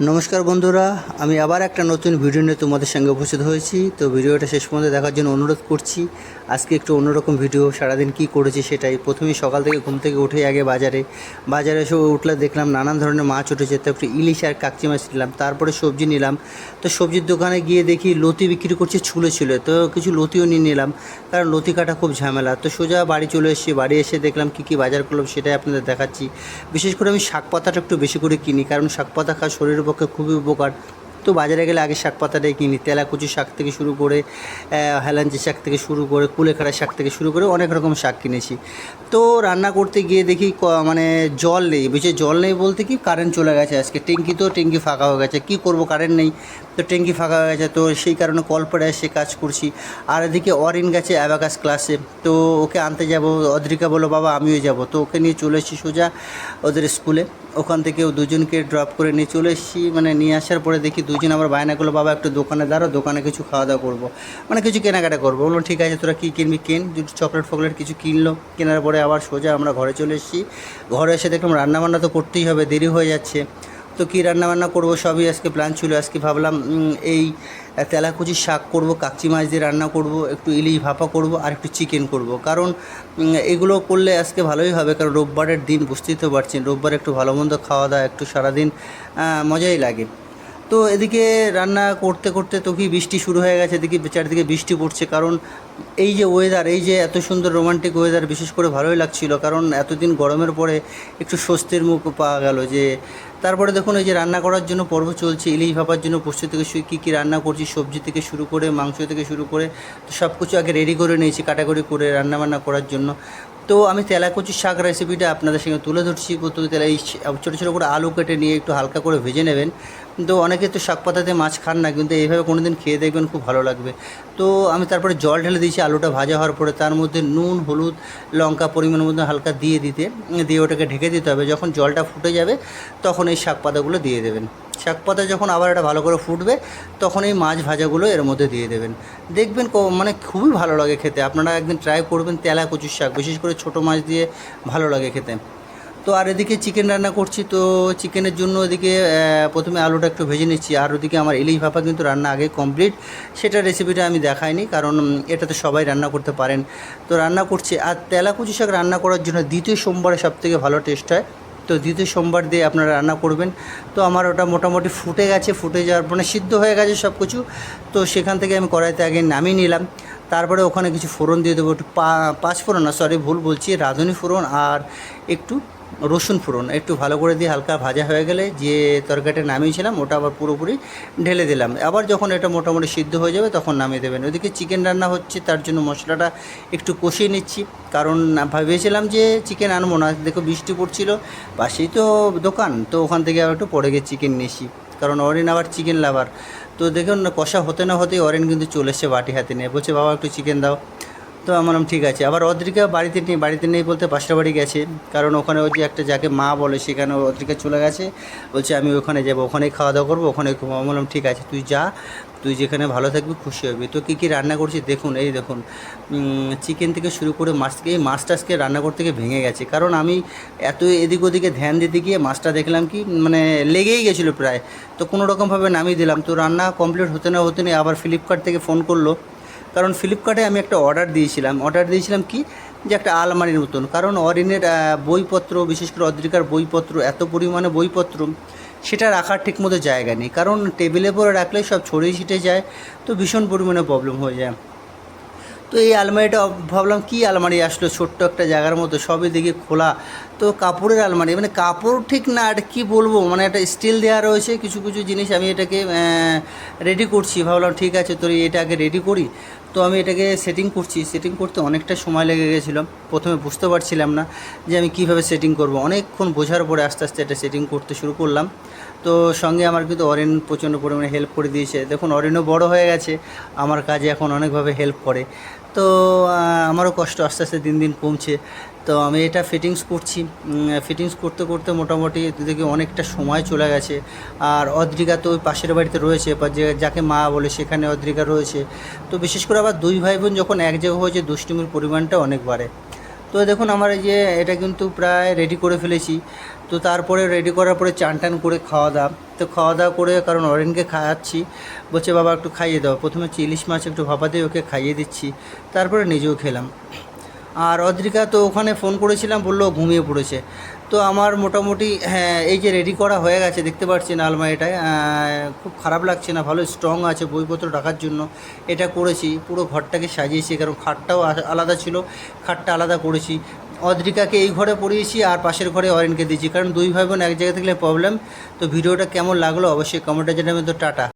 নমস্কার বন্ধুরা, আমি আবার একটা নতুন ভিডিও নিয়ে তোমাদের সঙ্গে উপস্থিত হয়েছি। তো ভিডিওটা শেষ পর্যন্ত দেখার জন্য অনুরোধ করছি, আজকে একটু অন্যরকম ভিডিও সারাদিন কি করেছি সেটাই। প্রথমেই সকাল থেকে ঘুম থেকে উঠে আগে বাজারে। বাজারে এসে উঠলে দেখলাম নানান ধরনের মাছ উঠেছে তো একটু ইলিশ আর কাকচি মাছ নিলাম, তারপরে সবজি নিলাম। তো সবজির দোকানে গিয়ে দেখি লতি বিক্রি করছে ছুলে ছুলে, তো কিছু লতিও নিয়ে নিলাম, কারণ লতি কাটা খুব ঝামেলা। তো সোজা বাড়ি চলে এসেছি, বাড়ি এসে দেখলাম কী কী বাজার করলাম সেটাই আপনাদের দেখাচ্ছি। বিশেষ করে আমি শাক পাতাটা একটু বেশি করে কিনি, কারণ শাক পাতা খাওয়া শরীরের পক্ষে খুবই উপকার। তো বাজারে গেলে আগে শাক পাতাটাই কিনি। তেলাকুচি শাক থেকে শুরু করে হেলাঞ্চি শাক থেকে শুরু করে, কুলেখাড়া শাক থেকে শুরু করে অনেক রকম শাক কিনেছি। তো রান্না করতে গিয়ে দেখি মানে জল নেই বিশেষ জল নেই বলতে কি কারেন্ট চলে গেছে আজকে। ট্যাঙ্কি তো ট্যাঙ্কি ফাঁকা হয়ে গেছে, কি করব কারেন্ট নেই? তো ট্যাঙ্কি ফাঁকা হয়ে গেছে, তো সেই কারণে কল পড়ে এসে কাজ করছি। আর এদিকে অরিন গেছে অ্যাবাকাস ক্লাসে তো ওকে আনতে যাব। অদ্রিকা বলো বাবা, আমিও যাব। তো ওকে নিয়ে চলে এসেছি সোজা ওদের স্কুলে ওখান থেকে দুজনকে ড্রপ করে নিয়ে চলে এসেছি মানে নিয়ে আসার পরে দেখি দুজন আবার বায়না করল, বাবা, একটু দোকানে দাঁড়ো দোকানে কিছু খাওয়া দাওয়া করব। মানে কিছু কেনাকাটা করব। বললাম ঠিক আছে, তোরা কী কিনবি, কেন? দুটো চকলেট ফকলেট কিছু কিনলো। কেনার পরে আবার সোজা আমরা ঘরে চলে এসেছি। ঘরে এসে দেখলাম রান্নাবান্না তো করতেই হবে, দেরি হয়ে যাচ্ছে। তো কী রান্নাবান্না করব সবই আজকে প্ল্যান ছিল। আজকে ভাবলাম এই তেলাকুচি শাক করব, কাকচি মাছ দিয়ে রান্না করব, একটু ইলিশ ভাপা করব আর একটু চিকেন করব। কারণ এগুলো করলে আজকে ভালোই হবে, কারণ রোববারের দিন বুঝতেই তো পারছেন, রোববার একটু ভালো মন্দ খাওয়া দাওয়া, একটু সারাদিন মজাই লাগে। তো এদিকে রান্না করতে করতে তো কি বৃষ্টি শুরু হয়ে গেছে, এদিকে চারিদিকে বৃষ্টি পড়ছে। কারণ এই যে ওয়েদার এই যে এত সুন্দর রোমান্টিক ওয়েদার বিশেষ করে ভালোই লাগছিল। কারণ এতদিন গরমের পরে একটু স্বস্তির মুখ পাওয়া গেল যে, তারপরে দেখুন এই যে রান্না করার জন্য পর্ব চলছে, ইলিশ ভাপার জন্য প্রস্তুত থেকে শুরু কী কী রান্না করছি, সবজি থেকে শুরু করে, মাংস থেকে শুরু করে, তো সব কিছু আগে রেডি করে নিয়েছি কাটাকুটি করে রান্না বান্না করার জন্য। তো আমি তেলাকুচি শাক রেসিপিটা আপনাদের সঙ্গে তুলে ধরছি। প্রথমে তেলা এই ছোটো ছোটো করে আলু কেটে নিয়ে একটু হালকা করে ভেজে নেবেন। তো অনেকে তো শাক পাতাতে মাছ খান না, কিন্তু এইভাবে কোনো দিন খেয়ে দেখবেন, খুব ভালো লাগবে। তো আমি তারপরে জল ঢেলে দিয়েছি আলুটা ভাজা হওয়ার পরে। তার মধ্যে নুন, হলুদ, লঙ্কা পরিমাণের মধ্যে হালকা দিয়ে দিতে। দিয়ে ওটাকে ঢেকে দিতে হবে। যখন জলটা ফুটে যাবে, তখন এই শাক পাতাগুলো দিয়ে দেবেন। শাক পাতা যখন আবার এটা ভালো করে ফুটবে, তখন এই মাছ ভাজাগুলো এর মধ্যে দিয়ে দেবেন। দেখবেন মানে খুবই ভালো লাগে খেতে। আপনারা একদিন ট্রাই করবেন তেলা কচুর শাক, বিশেষ করে ছোটো মাছ দিয়ে ভালো লাগে খেতে। তো আর এদিকে চিকেন রান্না করছি, তো চিকেনের জন্য এদিকে প্রথমে আলুটা একটু ভেজে নিচ্ছি। আর ওদিকে আমার ইলিশ ভাপা কিন্তু রান্না আগে কমপ্লিট সেটা রেসিপিটা আমি দেখাইনি, কারণ এটা তো সবাই রান্না করতে পারেন। তো রান্না করছি। আর তেলা তেলাকুচি শাক রান্না করার জন্য দ্বিতীয় সোমবারে সবথেকে ভালো টেস্ট হয়। তো দ্বিতীয় সোমবার দিয়ে আপনারা রান্না করবেন। তো আমার ওটা মোটামুটি ফুটে গেছে, ফুটে যাওয়ার মানে সিদ্ধ হয়ে গেছে সব কিছু তো সেখান থেকে আমি কড়াইতে আগে নামিয়ে নিলাম। তারপরে ওখানে কিছু ফোড়ন দিয়ে দেবো, একটু পাঁচ ফোড়ন না সরি ভুল বলছি, রাঁধুনি ফোড়ন আর একটু রসুন ফোড়ন, একটু ভালো করে দিয়ে হালকা ভাজা হয়ে গেলে যে তরকারিটা নামিয়েছিলাম, ওটা আবার পুরোপুরি ঢেলে দিলাম। আবার যখন এটা মোটামুটি সিদ্ধ হয়ে যাবে, তখন নামিয়ে দেবেন। ওদিকে চিকেন রান্না হচ্ছে, তার জন্য মশলাটা একটু কষিয়ে নিচ্ছি। কারণ ভেবেছিলাম যে চিকেন আনব না, দেখো বৃষ্টি পড়ছিল, পাশেই তো দোকান, তো ওখান থেকে আবার একটু পড়ে গিয়ে চিকেন নিয়েছি। কারণ অরিন আবার চিকেন লাভার। তো দেখুন, না, কষা হতে না হতেই অরেন কিন্তু চলে এসছে বাটি হাতে নিয়ে। বলছে, বাবা, একটু চিকেন দাও। তো আমি বললাম, ঠিক আছে। আবার অদ্রিকা বাড়িতে নেই বাড়িতে নেই বলতে পাশের বাড়ি গেছে। কারণ ওখানে ওই যে একটা যাকে মা বলে, সেখানে অদ্রিকা চলে গেছে। বলছে, আমি ওখানে যাব, ওখানেই খাওয়া দাওয়া করব ওখানে বললাম, ঠিক আছে, তুই যা। তুই যেখানে ভালো থাকবি খুশি হবি। তো কী কী রান্না করছি দেখুন, এই দেখুন চিকেন থেকে শুরু করে মাছ থেকে, এই মাছটা আজকে রান্না করতে গিয়ে ভেঙে গেছে। কারণ আমি এত এদিক ওদিকে ধ্যান দিতে গিয়ে মাছটা দেখলাম কি মানে লেগেই গেছিল প্রায়। তো কোনো রকমভাবে নামিয়ে দিলাম। তো রান্না কমপ্লিট হতে না হতে নেই আবার ফ্লিপকার্ট থেকে ফোন করল। কারণ ফ্লিপকার্টে আমি একটা অর্ডার দিয়েছিলাম। অর্ডার দিয়েছিলাম কি? যে একটা আলমারির মতন। কারণ অরিনের বইপত্র, বিশেষ করে অদ্রিকার বইপত্র, এত পরিমাণে বইপত্র। সেটা রাখার ঠিকমতো জায়গা নেই। কারণ টেবিলে পরে রাখলে সব ছড়িয়ে ছিটে যায়, তো ভীষণ পরিমাণে প্রবলেম হয়ে যায়। তো এই আলমারিটা ভাবলাম কি আলমারি আসলো? ছোট্ট একটা জায়গার মতো, সবই দিকে খোলা। তো কাপড়ের আলমারি মানে কাপড় ঠিক না, এটা কী বলব? মানে একটা স্টিল দেওয়া রয়েছে, কিছু কিছু জিনিস আমি এটাকে রেডি করছি। ভাবলাম ঠিক আছে, তোর এটা আগে রেডি করি। তো আমি এটাকে সেটিং করছি। সেটিং করতে অনেকটা সময় লেগে গেছিল। প্রথমে বুঝতে পারছিলাম না যে আমি কীভাবে সেটিং করব। অনেকক্ষণ বোঝার পরে আস্তে আস্তে এটা সেটিং করতে শুরু করলাম। তো সঙ্গে আমার কিন্তু অরেন প্রচণ্ড পরিমাণে হেল্প করে দিয়েছে। দেখুন, অরেনও বড় হয়ে গেছে। আমার কাজে এখন অনেকভাবে হেল্প করে। তো আমারও কষ্ট আস্তে আস্তে দিন দিন কমছে। তো আমি এটা ফিটিংস করছি। ফিটিংস করতে করতে মোটামুটি দেখি অনেকটা সময় চলে গেছে। আর অদ্রিকা তো ওই পাশের বাড়িতে রয়েছে, বা যে, যাকে মা বলে সেখানে অদ্রিকা রয়েছে। তো বিশেষ করে আবার দুই ভাই বোন যখন এক জায়গায় হয়েছে, দুষ্টুমির পরিমাণটা অনেক বাড়ে। তো দেখুন আমার এই যে, এটা কিন্তু প্রায় রেডি করে ফেলেছি। তো তারপরে রেডি করার পরে চান টান করে খাওয়া দাওয়া। তো খাওয়া দাওয়া করে কারণ অরেনকে খাওয়াচ্ছি। বলছে, বাবা, একটু খাইয়ে দাও। প্রথমে হচ্ছে ইলিশ মাছ একটু ভাপা দিয়ে ওকে খাইয়ে দিচ্ছি। তারপরে নিজেও খেলাম। আর অদ্রিকা তো ওখানে ফোন করেছিলাম, বলল ঘুমিয়ে পড়েছে। তো আমার মোটামুটি হ্যাঁ এই যে রেডি করা হয়ে গেছে, দেখতে পাচ্ছেন আলমারিটায়। খুব খারাপ লাগছে না ভালো স্ট্রং আছে বইপত্র রাখার জন্য। এটা করেছি, পুরো ঘরটাকে সাজিয়েছি, কারণ খাটটাও আলাদা ছিল, খাটটা আলাদা করেছি। অদ্রিকাকে এই ঘরে পড়িয়েছি আর পাশের ঘরে অরেনকে দিয়েছি, কারণ দুই ভাই বোন এক জায়গায় থাকলে প্রবলেম তো ভিডিওটা কেমন লাগল অবশ্যই কমেন্টে জানাবেন, তো টাটা।